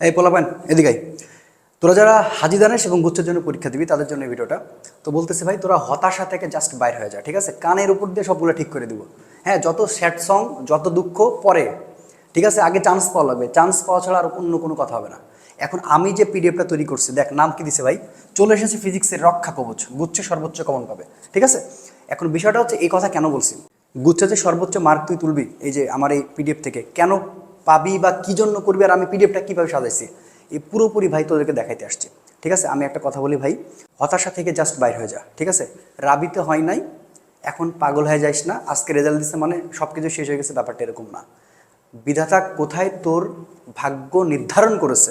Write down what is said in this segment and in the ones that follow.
এই পোলাপান, এদিকে তোরা যারা হাজি দানেশ এবং গুচ্ছের জন্য পরীক্ষা দিবি, তাদের জন্য ভিডিওটা। তো বলতেছে ভাই, তোরা হতাশা থেকে জাস্ট বাইর হয়ে যা, ঠিক আছে? কানের উপর দিয়ে সবগুলো ঠিক করে দিব। হ্যাঁ যত স্যাড সং যত দুঃখ, পরে। ঠিক আছে? আগে চান্স পাওয়া লাগবে। চান্স পাওয়া ছাড়া আর অন্য কোনো কথা হবে না। এখন আমি যে পিডিএফটা তৈরি করছি, দেখ, নাম কি দিছে ভাই? চলে এসেছে ফিজিক্সের রক্ষা কবচ গুচ্ছে সর্বোচ্চ কমন পাবে। ঠিক আছে? এখন বিষয়টা হচ্ছে, এই কথা কেন বলছি? গুচ্ছে যে সর্বোচ্চ মার্ক তুই তুলবি, এই যে আমার এই পিডিএফ থেকে, কেন পাবি বা কি জন্য করবি আর আমি পিডিএফটা কীভাবে সাজাইছি, এই পুরোপুরি ভাই তোদেরকে দেখাইতে আসছে। ঠিক আছে? আমি একটা কথা বলি ভাই, হতাশা থেকে জাস্ট বাইর হয়ে যা, ঠিক আছে? রাবিতে হয় নাই, এখন পাগল হয়ে যাইস না, আজকে রেজাল্ট দিচ্ছে মানে সব কিছু শেষ হয়ে গেছে, ব্যাপারটা এরকম না। বিধাতা কোথায় তোর ভাগ্য নির্ধারণ করেছে,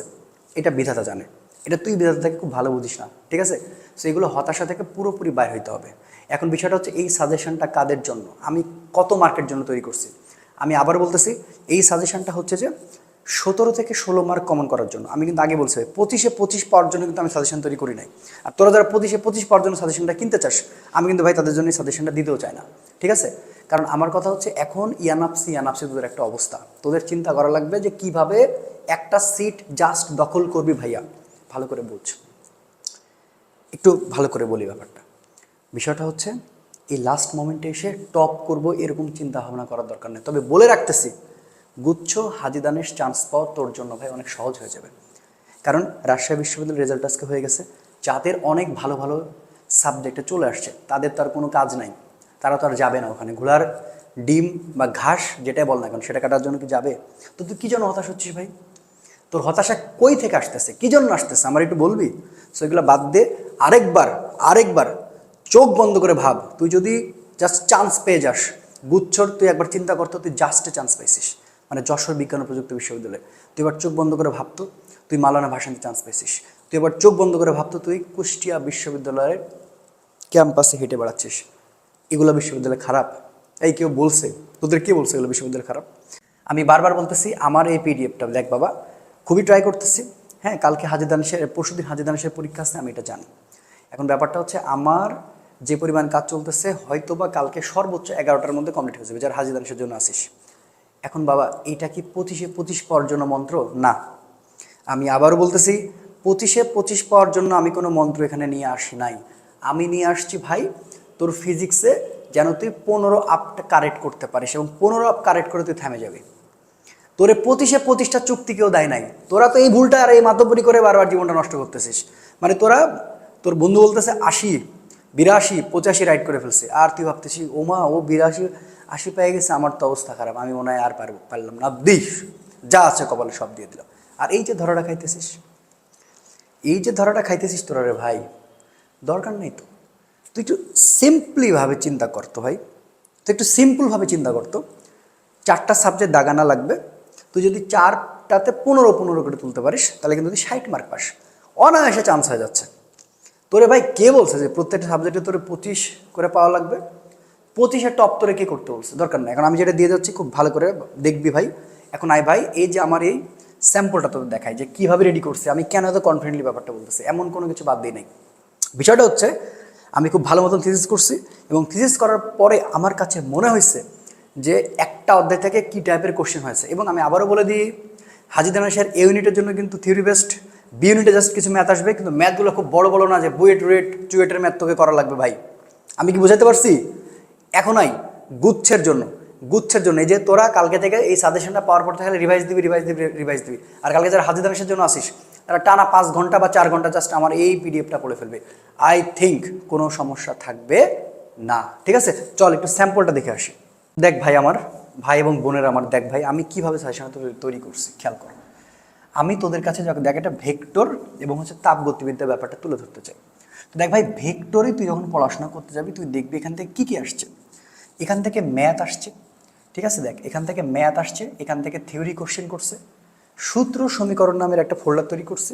এটা বিধাতা জানে। এটা তুই বিধাতা থেকে খুব ভালো বুঝিস না, ঠিক আছে? সো এগুলো হতাশা থেকে পুরোপুরি বাইর হইতে হবে। এখন বিষয়টা হচ্ছে এই সাজেশনটা কাদের জন্য? আমি কত মার্কের জন্য তৈরি করছি? আমি আবার বলতেছি, এই সাজেশনটা হচ্ছে যে সতেরো থেকে ষোলো মার্ক কমন করার জন্য। আমি কিন্তু আগে বলছি, পঁচিশে পঁচিশ পাওয়ার জন্য কিন্তু আমি সাজেশন তৈরি করি নাই। আর তোরা যারা পঁচিশে পঁচিশ পাওয়ার জন্য সাজেশনটা কিনতে চাস, আমি কিন্তু ভাই তাদের জন্য সাজেশনটা দিতেও চাই না। ঠিক আছে? কারণ আমার কথা হচ্ছে, এখন ইয়ানাপসি ইয়ানাপসি তোদের একটা অবস্থা। তোদের চিন্তা করা লাগবে যে কীভাবে একটা সিট জাস্ট দখল করবি ভাইয়া। ভালো করে বুঝ। একটু ভালো করে বলি ব্যাপারটা। বিষয়টা হচ্ছে এই লাস্ট মোমেন্টে এসে টপ করব, এরকম চিন্তা ভাবনা করার দরকার নেই। তবে বলে রাখতেছি, গুচ্ছ হাজিদানের চান্স পাওয়া তোর জন্য ভাই অনেক সহজ হয়ে যাবে। কারণ রাজশাহী বিশ্ববিদ্যালয়ের রেজাল্ট আজকে হয়ে গেছে। যাদের অনেক ভালো ভালো সাবজেক্টে চলে আসছে, তাদের তো আর কোনো কাজ নাই। তারা তো আর যাবে না ওখানে। ঘোড়ার ডিম বা ঘাস যেটাই বল না কেন, সেটা কাটার জন্য কি যাবে? তো তুই কী জন্য হতাশ হচ্ছিস ভাই? তোর হতাশা কই থেকে আসতেছে? কি জন্য আসতেছে? আমার একটু বলবি? সো এগুলো বাদ দে। আরেকবার আরেকবার চোখ বন্ধ করে ভাব, তুই যদি জাস্ট চান্স পেয়ে যাস, গুচ্ছর তুই একবার চিন্তা করতো তুই জাস্টে চান্স পাইছিস মানে যশোর বিজ্ঞান ও প্রযুক্তি বিশ্ববিদ্যালয়ে। তুই এবার চোখ বন্ধ করে ভাবতো তুই মালানা ভাষাতে চান্স পেয়েছিস তুই এবার চোখ বন্ধ করে ভাবতো তুই কুষ্টিয়া বিশ্ববিদ্যালয়ের ক্যাম্পাসে হেঁটে বেড়াচ্ছিস। এগুলো বিশ্ববিদ্যালয় খারাপ। এই কেউ বলছে, তোদের কে বলছে এগুলো বিশ্ববিদ্যালয় খারাপ? আমি বারবার বলতেছি, আমার এই পিডিএফটা দেখ বাবা, খুবই ট্রাই করতেছি। হ্যাঁ কালকে হাজিদানিসের পরশুদিন হাজিদানিসের পরীক্ষা আছে, আমি এটা জানি। এখন ব্যাপারটা হচ্ছে, আমার যে পরিমাণ কাজ চলতেছে হয়তো বা কালকে সর্বোচ্চ এগারোটার মধ্যে কমপ্লিট হয়ে যাবে, যার হাজিদানিসের জন্য আসিস। এখন বাবা, এটা কি পঁচিশে পঁচিশ পাওয়ার জন্য মন্ত্র? না। আমি আবারও বলতেছি, পঁচিশে পঁচিশ পাওয়ার জন্য আমি কোনো মন্ত্র এখানে নিয়ে আসি নাই। আমি নিয়ে আসছি, ভাই, তোর ফিজিক্সে যেন তুই পনেরো আপটা কারেক্ট করতে পারিস এবং পনেরো আপ কারেক্ট করে তুই থেমে যাবি। তোরে পঁচিশে পঁচিশটা চুক্তি কেউ দেয় নাই। তোরা তো এই ভুলটা আর এই মাতব্বরি করে বারবার জীবনটা নষ্ট করতেছিস। মানে তোরা, তোর বন্ধু বলতেছে আশি বিরাশি, পঁচাশি রাইড করে ফেলছে। আর তুই ভাবতেছিস, ওমা, ও বিরাশি, আশি পেয়ে গেছে, আমার তো অবস্থা খারাপ, আমি মনে হয় আর পারব, পারলাম না। দিস, যা আছে কপালে সব দিয়ে দিলাম আর এই যে ধরাটা খাইতেছিস, এই যে ধরাটা খাইতেছিস তোরা রে ভাই, দরকার নেই তো। তুই একটু সিম্পলিভাবে চিন্তা করতো ভাই। তুই একটু সিম্পলভাবে চিন্তা করতো চারটা সাবজেক্ট দাগানা লাগবে। তুই যদি চারটাতে পনেরো পনেরো করে তুলতে পারিস, তাহলে কিন্তু তুই ষাট মার্ক পাস। অনায়াসে চান্স হয়ে যাচ্ছে। তোরে ভাই কে বলছে যে প্রত্যেকটা সাবজেক্টে তোরে পঁচিশ করে পাওয়া লাগবে? পঁচিশের টপ তোরে কে করতে বলছে? দরকার নেই। এখন আমি যেটা দিয়ে যাচ্ছি, খুব ভালো করে দেখবি ভাই। এখন আয় ভাই, এই যে আমার এই স্যাম্পলটা তোদের দেখায় যে কীভাবে রেডি করছে, আমি কেন এত কনফিডেন্টলি ব্যাপারটা বলতেছি, এমন কোনো কিছু বাদ দিই নাই। বিষয়টা হচ্ছে, আমি খুব ভালো মতন থিসিস করছি এবং থিসিস করার পরে আমার কাছে মনে হয়েছে যে একটা অধ্যায় থেকে কী টাইপের কোশ্চেন হয়েছে। এবং আমি আবারও বলে দিই, হাজি দানাশের এ ইউনিটের জন্য কিন্তু থিওরি বেস্ট বি ইউনিটে জাস্ট কিছু ম্যাথ আসবে, কিন্তু ম্যাথগুলো খুব বড় বড় না যে বুয়েট রুয়েট চুয়েটের ম্যাথ তোকে করা লাগবে ভাই। আমি কি বুঝাতে পারছি? এখনই গুচ্ছের জন্য গুচ্ছের জন্য। এই যে তোরা কালকে থেকে এই সাজেশনটা পাওয়ার পর থেকে রিভাইজ দিবি রিভাইজ দিবি রিভাইজ দিবি। আর কালকে যারা হাজি দানেশের জন্য আসিস, তারা টানা পাঁচ ঘণ্টা বা চার ঘণ্টা জাস্ট আমার এই পিডিএফটা পড়ে ফেলবে। আই থিঙ্ক কোনো সমস্যা থাকবে না, ঠিক আছে? চল একটু স্যাম্পলটা দেখে আসি। দেখ ভাই আমার, ভাই এবং বোনের আমার, দেখ ভাই, আমি কীভাবে সাজেশনটা তৈরি করছি, খেয়াল কর। আমি তোদের কাছে দেখ একটা ভেক্টর এবং হচ্ছে তাপ গতিবিদ্যার ব্যাপারটা তুলে ধরতে চাই। তো দেখ ভাই, ভেক্টরে তুই যখন পড়াশোনা করতে যাবি, তুই দেখবি এখান থেকে কী কী আসছে। এখান থেকে ম্যাথ আসছে, ঠিক আছে দেখ? এখান থেকে ম্যাথ আসছে, এখান থেকে থিওরি কোশ্চেন করছে, সূত্র সমীকরণ নামের একটা ফোল্ডার তৈরি করছি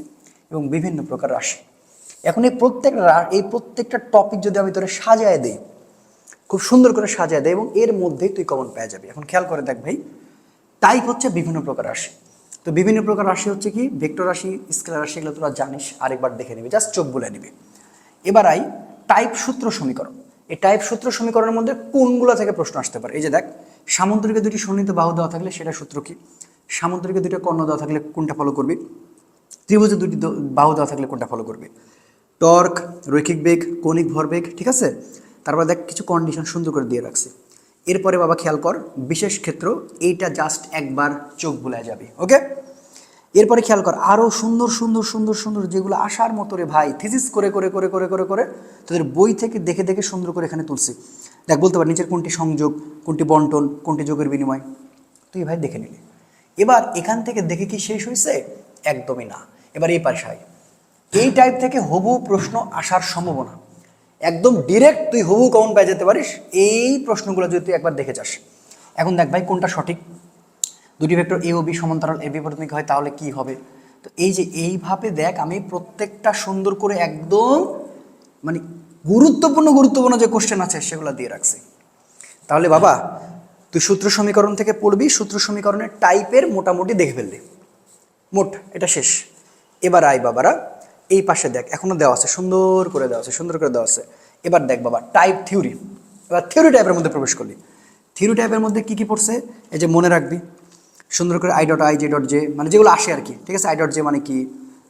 এবং বিভিন্ন প্রকার রাশি। এখন এই প্রত্যেকটা এই প্রত্যেকটা টপিক যদি আমি তোরে সাজায় দিই, খুব সুন্দর করে সাজায় দেয় এবং এর মধ্যেই তুই কমন পেয়ে যাবি। এখন খেয়াল করে দেখ ভাই টাইপ হচ্ছে বিভিন্ন প্রকার রাশি। তো বিভিন্ন প্রকার রাশি হচ্ছে কি? ভেক্টর রাশি, স্কেলার রাশি, এগুলো তোরা জানিস, আরেকবার দেখে নিবি জাস্ট চোখ বলে নিবি। এবার আই টাইপ সূত্র সমীকরণ। এই টাইপ সূত্র সমীকরণের মধ্যে কোনগুলো থেকে প্রশ্ন আসতে পারে? এই যে দেখ সামুদ্রিকে দুটি সন্নিহিত বাহু দেওয়া থাকলে সেটা সূত্র কি? সামুদ্রিকে দুটো কর্ণ দেওয়া থাকলে কোনটা ফলো করবি? ত্রিভুজে দুটি বাহু দেওয়া থাকলে কোনটা ফলো করবে? টর্ক, রৈখিক বেগ, কৌণিক ভরবেগ, ঠিক আছে? তারপর দেখ, কিছু কন্ডিশন সুন্দর করে দিয়ে রাখছে। এরপরে বাবা খেয়াল কর, বিশেষ ক্ষেত্র এইটা জাস্ট একবার চোখ বুলায় যাবে ওকে এরপরে খেয়াল কর আরও সুন্দর সুন্দর সুন্দর সুন্দর যেগুলো আসার মতো রে ভাই থিসিস করে করে করে করে করে করে তোদের বই থেকে দেখে দেখে সুন্দর করে এখানে তুলছি। দেখ, বলতে পার নিচের কোনটি সংযোগ, কোনটি বন্টন, কোনটি যোগের বিনিময়, তুই ভাই দেখে নিলি। এবার এখান থেকে দেখে কি শেষ হয়েছে একদমই না। এবার এই পাশে এই টাইপ থেকে হবু প্রশ্ন আসার সম্ভাবনা। একদম ডিরেক্ট তুই হবু কমন পেয়ে যেতে পারিস। এই প্রশ্নগুলো যদি তুই একবার দেখে যাস। এখন দেখ ভাই, কোনটা সঠিক? দুটি ভেক্টর এ ও বি সমান্তরাল এ বিপরীতমুখী হয়, তাহলে কি হবে? তো এই যে এইভাবে দেখ, আমি প্রত্যেকটা সুন্দর করে একদম মানে গুরুত্বপূর্ণ গুরুত্বপূর্ণ যে কোশ্চেন আছে, সেগুলো দিয়ে রাখছি। তাহলে বাবা, তুই সূত্র সমীকরণ থেকে পড়বি, সূত্র সমীকরণের টাইপের মোটামুটি দেখে ফেললি। মোট, এটা শেষ। এবার আয় বাবারা। এই পাশে দেখ, এখনও দেওয়া আছে, সুন্দর করে দেওয়া আছে, সুন্দর করে দেওয়া আছে। এবার দেখ বাবা টাইপ থিওরি এবার থিওরি টাইপের মধ্যে প্রবেশ করলি। থিওরি টাইপের মধ্যে কি কী পড়ছে? এই যে মনে রাখবি। সুন্দর করে I dot I J dot J মানে যেগুলো আসে আর কি। ঠিক আছে? আই ডট জে মানে কি?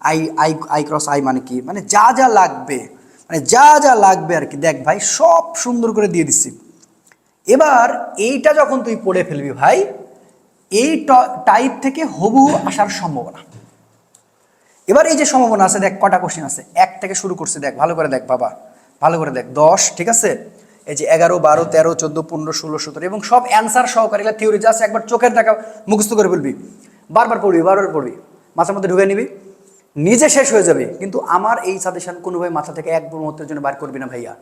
I I I cross I মানে কি? মানে যা যা লাগবে মানে যা যা লাগবে আর কি। দেখ ভাই, সব সুন্দর করে দিয়ে দিচ্ছি। এবার এইটা যখন তুই পড়ে ফেলবি ভাই, এই টাইপ থেকে হবু আসার সম্ভাবনা। এবার এই যে সম্ভাবনা আছে, দেখ, কটা কোশ্চেন আছে। এক থেকে শুরু করছে, দেখ, ভালো করে দেখ, বাবা। ভালো করে দেখ, দশ, ঠিক আছে? এই যে এগারো, বারো, তেরো, চোদ্দ, পনেরো, ষোলো, সতেরো, এবং সব অ্যান্সার সহকারী থিওরি জাস্ট একবার চোখের দেখা মুখস্থ করে বলবি। বারবার পড়বি বারবার পড়বি। মাথার মধ্যে ঢুকে নিবি। নিজে শেষ হয়ে যাবে, কিন্তু আমার এই সাজেশন কোনোভাবে মাথা থেকে এক মুহূর্তের জন্য বার করবি না ভাইয়া।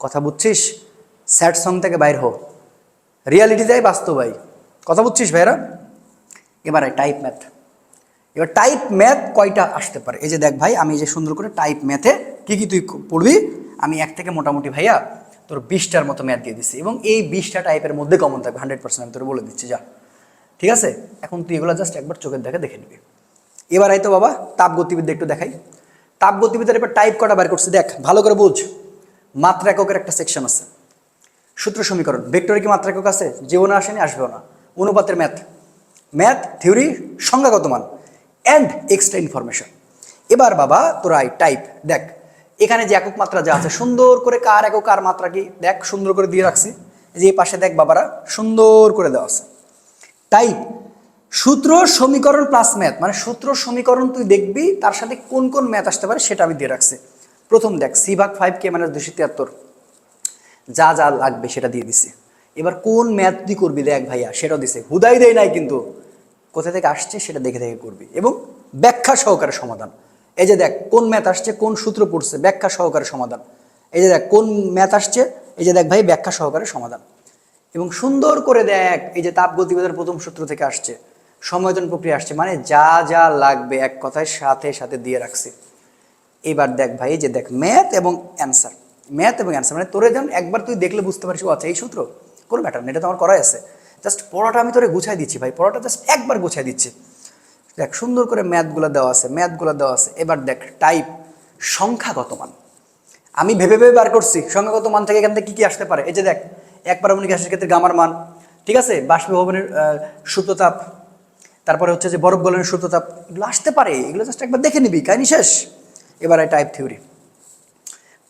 কথা বুঝছিস? স্যাড সং থেকে বাইর হো। রিয়ালিটি যায় বাস্তব ভাই। কথা বুঝছিস ভাইরা? এবারে টাইপ ম্যাথ এবার টাইপ ম্যাথ কয়টা আসতে পারে? এই যে দেখ ভাই, আমি যে সুন্দর করে টাইপ ম্যাথে কি কি তুই পড়বি? আমি এক থেকে মোটামুটি ভাইয়া তোর বিশটার মতো ম্যাথ দিয়ে দিচ্ছি এবং এই বিশটা টাইপের মধ্যে কমন থাকবে হান্ড্রেড পার্সেন্ট আমি তোর বলে দিচ্ছি, যা। ঠিক আছে? এখন তুই এগুলো জাস্ট একবার চোখের দেখে দেখে নিবি। এবার আই তো বাবা, তাপ গতিবিদ্যা একটু দেখাই। তাপ গতিবিদ্যার এবার টাইপ কটা বার করছি, দেখ, ভালো করে বুঝ। মাত্রা এককের একটা সেকশন আছে। সূত্র সমীকরণ ভেক্টরে কি মাত্রা একক আছে? জীবনে আসেনি, আসবেও না। অনুপাতের ম্যাথ ম্যাথ থিওরি সংজ্ঞাগত মান। অ্যান্ড এক্সট্রা ইনফরমেশন এবার বাবা, তোরা টাইপ দেখ, এখানে যে একক মাত্রা যা আছে, সুন্দর করে কার একক কার মাত্রা কি? দেখ, সুন্দর করে দিয়ে রাখছি। যে পাশে দেখ বাবারা, সুন্দর করে দেওয়া আছে। টাইপ সূত্র সমীকরণ প্লাস ম্যাথ মানে সূত্র সমীকরণ তুই দেখবি, তার সাথে কোন কোন ম্যাথ আসতে পারে সেটা আমি দিয়ে রাখছি। প্রথম দেখ সি ভাগ ফাইভ কে মানে দুশো তিয়াত্তর। যা যা লাগবে সেটা দিয়ে দিছি। এবার কোন ম্যাথ তুই করবি দেখ ভাইয়া, সেটাও দিছে। হুদাই দেয় নাই কিন্তু। কোথা থেকে আসছে সেটা দেখে দেখে করবি এবং ব্যাখ্যা সহকারে সমাধান। এই যে দেখ, কোন ম্যাথ আসছে, কোন সূত্র পড়ছে, ব্যাখ্যা সহকারে সমাধান। এই যে দেখ, কোন ম্যাথ আসছে, এই যে দেখ ভাই, ব্যাখ্যা সহকারে সমাধান। এবং সুন্দর করে দেখ, এই যে তাপ গতিবেদের প্রথম সূত্র থেকে আসছে, সময়তন প্রক্রিয়া আসছে মানে যা যা লাগবে এক কথায় সাথে সাথে দিয়ে রাখছে। এবার দেখ ভাই যে দেখ, ম্যাথ এবং অ্যান্সার। ম্যাথ এবং অ্যান্সার মানে তোরে যেমন একবার তুই দেখলে বুঝতে পারছিস আচ্ছা এই সূত্র কোনো ম্যাটার না, এটা তো আমার করাই আছে। জাস্ট পড়াটা আমি তোরে গুছাই দিচ্ছি ভাই পড়াটা জাস্ট একবার গুছাই দিচ্ছি। দেখ সুন্দর করে ম্যাথগুলো দেওয়া আছে ম্যাথগুলো দেওয়া আছে। এবার দেখ টাইপ সংখ্যাগত মান? আমি ভেবে ভেবে বার করছি সংখ্যাগত মান থেকে এখান থেকে কী কী আসতে পারে? এই যে দেখ এক পারমাণবিক গ্যাসের ক্ষেত্রে গামার মান ঠিক আছে? বাষ্পীভবনের আহ, সুপ্রতাপ তারপরে হচ্ছে যে বরফ গলনের সুপ্রতাপ এগুলো আসতে পারে। এগুলো জাস্ট একবার দেখে নিবি কাহিনি শেষ। এবার টাইপ থিওরি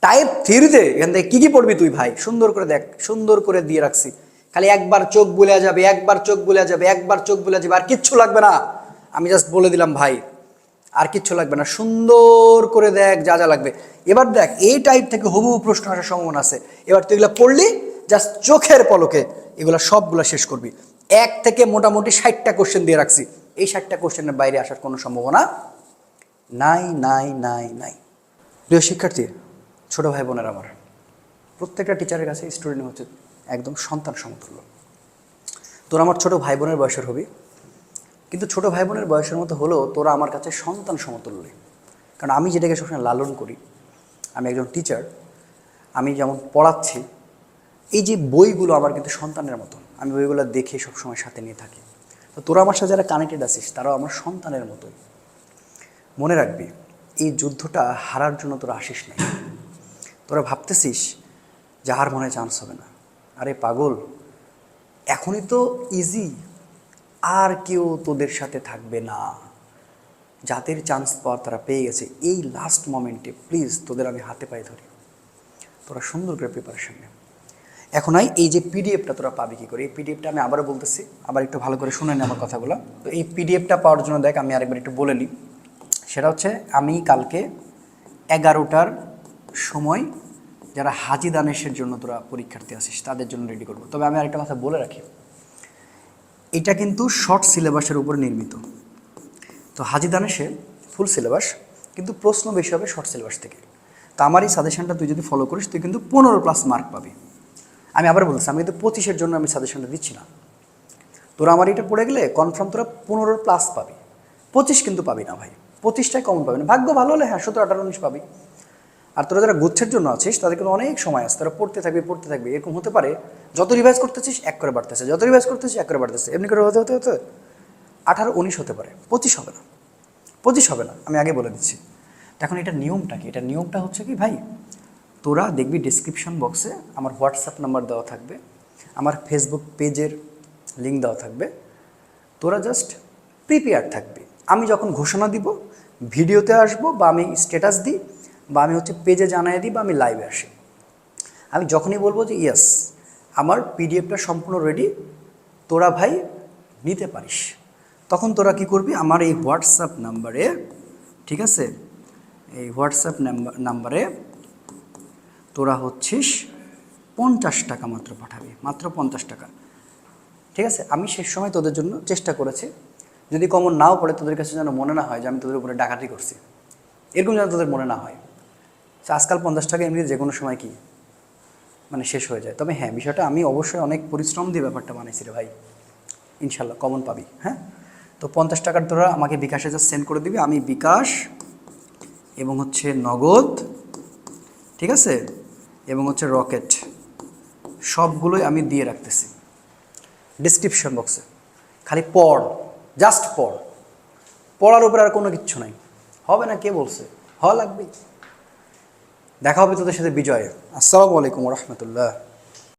টাইপ থিওরিতে এখান থেকে কী কী পড়বি তুই ভাই? সুন্দর করে দেখ সুন্দর করে দিয়ে রাখছি। খালি একবার চোখ বুলে যাবে, একবার চোখ বুলে যাবে, একবার চোখ বুলে যাবে, আর কিচ্ছু লাগবে না। আমি জাস্ট বলে দিলাম, ভাই, আর কিচ্ছু লাগবে না। সুন্দর করে দেখ যা যা লাগবে। এবার দেখ, এই টাইপ থেকে হুবহু প্রশ্ন আসার সম্ভাবনা আছে। এবার তুই এগুলো পড়লি জাস্ট চোখের পলকে এগুলো সবগুলো শেষ করবি। এক থেকে মোটামুটি ষাটটা কোশ্চেন দিয়ে রাখছি। এই ষাটটা কোশ্চেনের বাইরে আসার কোনো সম্ভাবনা নাই নাই নাই নাই। প্রিয় শিক্ষার্থী, ছোট ভাই বোনের আমার, প্রত্যেকটা টিচারের কাছে স্টুডেন্ট হচ্ছে একদম সন্তান সমতুল্য। তোরা আমার ছোট ভাই বোনের বয়সের হবি। কিন্তু ছোট ভাই বোনের বয়সের মতো হলেও তোরা আমার কাছে সন্তান সমতুল্য কারণ আমি যেটাকে সবসময় লালন করি, আমি একজন টিচার আমি যেমন পড়াচ্ছি, এই যে বইগুলো আমার কিন্তু সন্তানের মতো আমি বইগুলো দেখে সবসময় সাথে নিয়ে থাকি। তো তোরা আমার সাথে যারা কানেক্টেড আছিস, তারাও আমার সন্তানের মতোই। মনে রাখবি, এই যুদ্ধটা হারার জন্য তোরা আসিস নাই। তোরা ভাবতেছিস যে আর মনে চান্স হবে না। আরে পাগল, এখনই তো ইজি আর কেউ তোদের সাথে থাকবে না। যাদের চান্স পাওয়ার তারা পেয়ে গেছে। এই লাস্ট মোমেন্টে প্লিজ তোদের আমি হাতে পায়ে ধরি। তোরা সুন্দর করে প্রিপারেশন নে। এখন আই এই যে পিডিএফটা তোরা পাবি কী করে? এই পিডিএফটা আমি আবারও বলতেছি, আবার একটু ভালো করে শুনে নে আমার কথাগুলো। তো এই পিডিএফটা পাওয়ার জন্য দেখ, আমি আরেকবার একটু বলে নিই। সেটা হচ্ছে, আমি কালকে এগারোটার সময় যারা হাজি দানেশের জন্য তোরা পরীক্ষার্থী আসিস, তাদের জন্য রেডি করব। তবে আমি আরেকটা কথা বলে রাখি, এটা কিন্তু শর্ট সিলেবাসের উপর নির্মিত। তো হাজি দানেশে ফুল সিলেবাস কিন্তু প্রশ্ন বেশি হবে শর্ট সিলেবাস থেকে। তো আমার এই সাজেশনটা তুই যদি ফলো করিস, তুই কিন্তু পনেরো প্লাস মার্ক পাবি। আমি আবার বলছি আমি কিন্তু পঁচিশের জন্য আমি সাজেশনটা দিচ্ছি না। তোরা আমার এটা পড়ে গেলে কনফার্ম তোরা পনেরো প্লাস পাবি। পঁচিশ কিন্তু পাবি না ভাই। পঁচিশটাই কমন পাবি না। ভাগ্য ভালো হলে হ্যাঁ সতেরো আঠারো, উনিশ পাবি। আর তোরা যারা গুচ্ছের জন্য আছিস, তাদের কিন্তু অনেক সময় আছে। তারা পড়তে থাকবে পড়তে থাকবে, এরকম হতে পারে। যত রিভাইজ করতেছিস, এক করে বাড়তেছে। যত রিভাইজ করতেছিস, এক করে বাড়তেছে। এমনি করে হতে হতে হতে, আঠারো, উনিশ হতে পারে। পঁচিশ হবে না। পঁচিশ হবে না। আমি আগে বলে দিচ্ছি। এখন এটা নিয়মটা কি? এটা নিয়মটা হচ্ছে কি, ভাই, তোরা দেখবি ডিসক্রিপশন বক্সে আমার হোয়াটসঅ্যাপ নাম্বার দেওয়া থাকবে, আমার ফেসবুক পেজের লিঙ্ক দেওয়া থাকবে। তোরা জাস্ট প্রিপেয়ার থাকবি। আমি যখন ঘোষণা দিব ভিডিওতে আসব বা আমি স্ট্যাটাস দিই বা আমি হচ্ছে পেজে জানাই দিই বা আমি লাইভে আসি। আমি যখনই বলব যে ইয়েস আমার পিডিএফটা সম্পূর্ণ রেডি তোরা ভাই নিতে পারিস। তখন তোরা কি করবি? আমার এই হোয়াটসঅ্যাপ নাম্বারে ঠিক আছে? এই হোয়াটসঅ্যাপ নাম্বার নাম্বারে তোরা হচ্ছিস পঞ্চাশ টাকা মাত্র পাঠাবি, মাত্র পঞ্চাশ টাকা। ঠিক আছে? আমি শেষ সময় তোদের জন্য চেষ্টা করেছি। যদি কমন নাও পড়ে, তোদের কাছে যেন মনে না হয় যে আমি তোদের উপরে ডাকাতি করছি। এরকম যেন তোদের মনে না হয়। আজকাল পঞ্চাশ টাকা এমনি যে কোনো সময় কি? মানে শেষ হয়ে যায়। তবে হ্যাঁ বিষয়টা আমি অবশ্যই অনেক পরিশ্রম দিয়ে ব্যাপারটা বানাইছি রে ভাই। ইনশাল্লাহ কমন পাবি হ্যাঁ? তো পঞ্চাশ টাকার তোরা আমাকে বিকাশে জাস্ট সেন্ড করে দিবি। আমি বিকাশ এবং হচ্ছে নগদ, ঠিক আছে? এবং হচ্ছে রকেট সবগুলোই আমি দিয়ে রাখতেছি। ডিসক্রিপশন বক্সে খালি পড় জাস্ট পড়। পড়ার উপরে আর কোনো কিচ্ছু নাই। হবে না, কে বলছে? হওয়া লাগবে দেখা হবে তোদের সাথে বিজয়ে। আসসালামু আলাইকুম রহমতুল্লাহ।